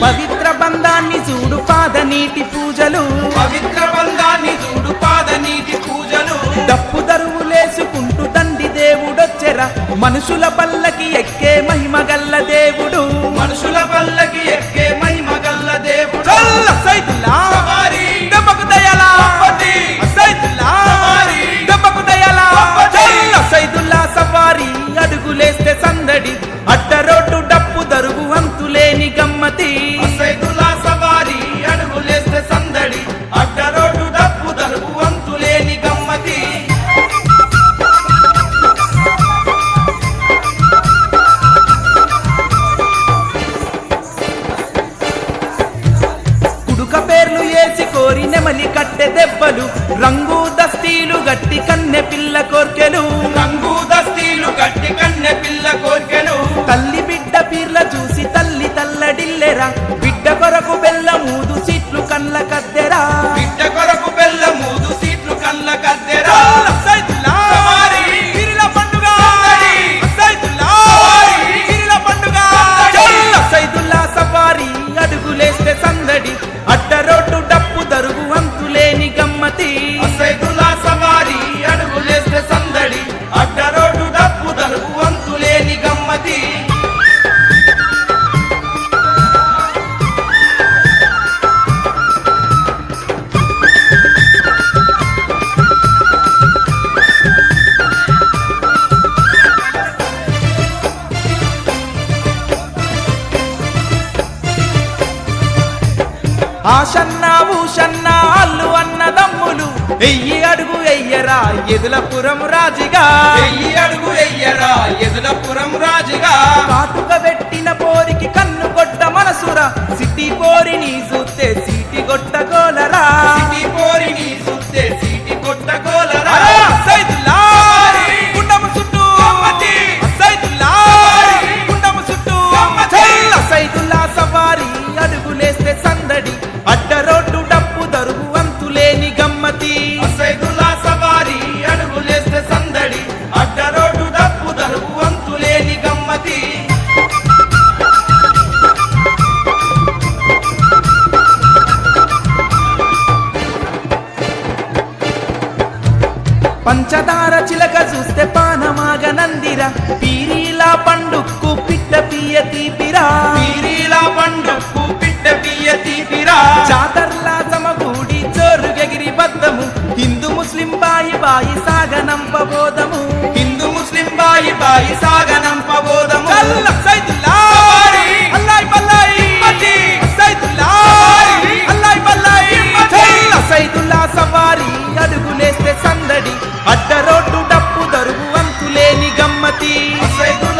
పవిత్ర బంధాన్ని చూడు పాద నీటి పూజలు. పవిత్ర బంధాన్ని చూడు పాద నీటి పూజలు. డప్పు దరువులేసుకుంటూ తండ్రి దేవుడొచ్చెరా. మనుషుల పల్లకి ఎక్కే మహిమ గల్ల దేవుడు. మనుషుల పల్లకి పిల్ల కోర్కెలు. రంగు దస్తీలు కట్టి కన్నె పిల్ల కోర్కెను తల్లి బిడ్డ పీర్ల చూసి తల్లి తల్లడిల్లెరా. బిడ్డ కొరకు బెల్లమూదు సీట్లు కళ్ళ కద్దెరా ఆషన్న భూషన్న అల్లు అన్న దమ్ములు ఎయ్యి అడుగు ఎయ్యరా ఎదులపురం రాజిగా. ఎయ్యి అడుగు ఎయ్యరా ఎదులపురం పంచదార చిలక చూస్తే పానమాగ నందిరా పీరీలా పండుక్కు పిట్ట పియ తీపిరా. పీరీలా పండుకు పిట్ట పియ్య తీపిరా. సమగూడి చోరు గగిరి బద్దము. హిందూ ముస్లిం బాయి బాయి సాగనంపబోధము मती